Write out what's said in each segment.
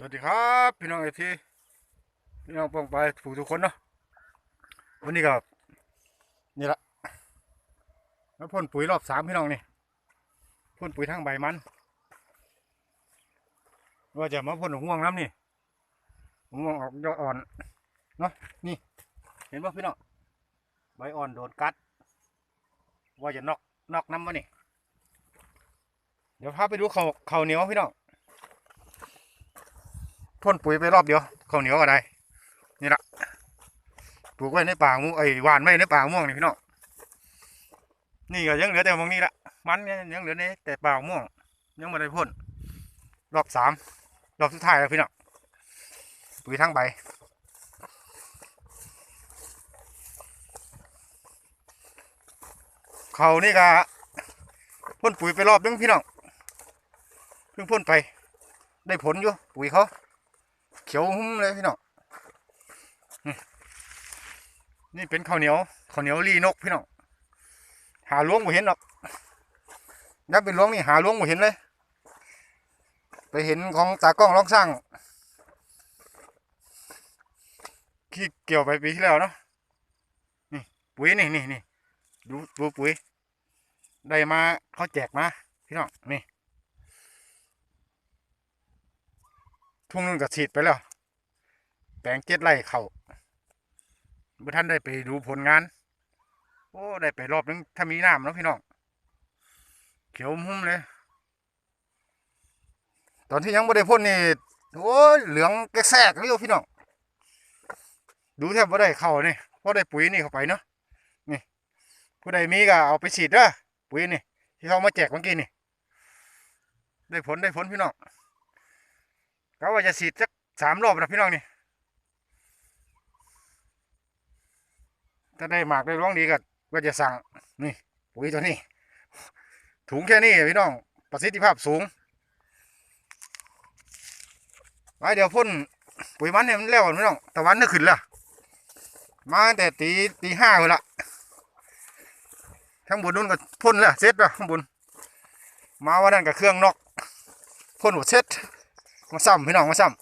สวัสดีครับพี่น้องเอทีพี่น้องปองไปถูกทุกคนเนาะวันนี้ก็นี่ละมาพ่นปุ๋ยรอบสามพี่น้องนี่พ่นปุ๋ยทั้งใบมันว่าจะมาพ่นห่วงน้ำนี่ห่วงออกยอดอ่อนเนาะนี่ เห็นป่ะพี่น้องใบอ่อนโดนกัด ว่าจะนอกนอกน้ำวะนี่ เดี๋ยวพาไปดูเขาเขาเหนียวพี่น้อง พ่นปุ๋ยไปรอบเดียวข้าวเหนียวก็ได้ นี่ละปลูกไว้ในป่าม่วงไอ้หวานไว้ในป่าม่วงนี่พี่น้องนี่ก็ยังเหลือแต่มองนี้ละมันเนี่ยยังเหลือในแต่ป่าม่วง ยังไม่ได้พ่นรอบสามรอบสุดท้ายแล้วพี่น้องปุ๋ยทั้งใบเขานี่ก็พ่นปุ๋ยไปรอบนึงพี่น้องเพิ่งพ่นไป ได้ผลอยู่ปุ๋ยเขา เขียวหุ้มเลยพี่น้องนี่นี่เป็นข้าวเหนียวข้าวเหนียวลีนกพี่น้องหาล้วงไม่เห็นหรอกนับเป็นล้วงนี่หาล้วงไม่เห็นเลย ไปเห็นของตากล้องร้องสร้างที่เกี่ยวไปปีที่แล้วเนาะนี่ปุ๋ยนี่นี่นี่ดูดูปุ๋ยได้มาเขาแจกมาพี่น้องนี่ ทุ่งนึงก็ฉีดไปแล้ว แปลงเจ็ดไร่เขาเมื่อท่านได้ไปดูผลงาน โอ้ได้ไปรอบนึงถ้ามีน้ำนะพี่น้องเขียวหุ้มเลย ตอนที่ยังไม่ได้พ่นนี่โอ้เหลืองแกแซกเลยพี่น้องดูแทบว่าได้เข้านี่เพราะได้ปุ๋ยนี่เข้าไปเนาะนี่ผู้ใดมีก็เอาไปฉีดเด้อปุ๋ยนี่ที่เขามาแจกเมื่อกี้นี่ ได้ผลได้ผลพี่น้อง ก็ว่าจะฉีดสักสามรอบนะพี่น้องนี่ถ้าได้หมากได้ร้องดีก็ก็จะสั่งนี่ปุ๋ยตัวนี้ ถุงแค่นี้พี่น้องประสิทธิภาพสูงไว้เดี๋ยวพ่นปุ๋ยมันเนี่ยมันแล้วพี่น้องตะวันนึกขึ้นละมาแต่ตีตีห้าเลยละข้างบนนู้นก็พ่นล้วเสร็จล้วข้างบนมาวันนั้นกับเครื่องนอกพ่นหมดเสร็จ มาซ้ำพี่น้องมาซ้ำ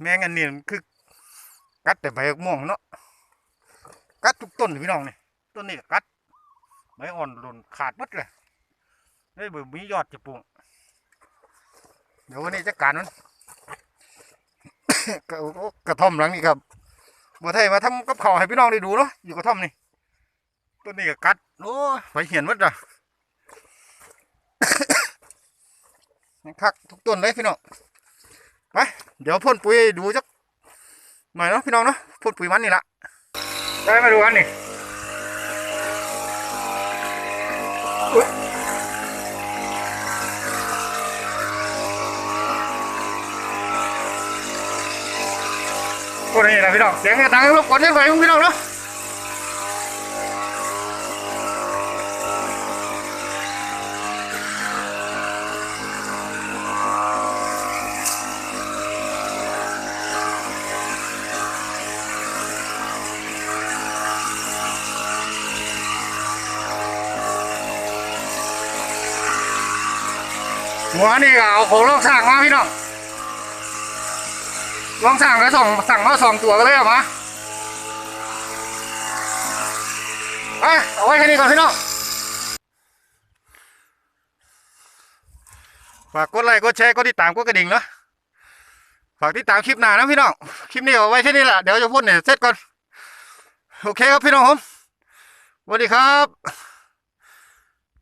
แมงอันนี้มันคือกัดแต่ใบม่วงเนาะกัดทุกต้นพี่น้องเนี่ยต้นนี้กัดใบอ่อนหล่นขาดหมดเลยได้เบอมียอดจะปลูกเดี๋ยววันนี้จะการมันกระท่อมหลังนี้ครับบัวไทยมาทำกับข้าวให้พี่น้องได้ดูเนาะอยู่กระท่อมนี่ต้นนี้ก็กัดโอ้ไปเหียนหมดเลยยัง คักทุกต้นเลยพี่น้องไปเดี๋ยวพ่นปุ๋ยดูจักหน่อยเนาะพี่น้องเนาะพ่นปุ๋ยมันนี่ละได้มาดูกันนี่อุ๊ยก็นี่แหละพี่น้องเสียงกระดังรบกวนให้ไหวพี่น้องเนาะ หัวนี่ก็เอาของลองสั่งมาพี่น้องลองสั่งแล้วส่งสั่งมาสองตัวก็เลยเอามาไปเอาไว้แค่นี้ก่อนพี่น้องฝากกดไลค์กดแชร์กดติดตามกดกระดิ่งเนาะฝากติดตามคลิปหน้านะพี่น้องคลิปนี้เอาไว้แค่นี้แหละเดี๋ยวจะพูดเนี่ยเสร็จก่อนโอเคครับพี่น้องผมสวัสดีครับ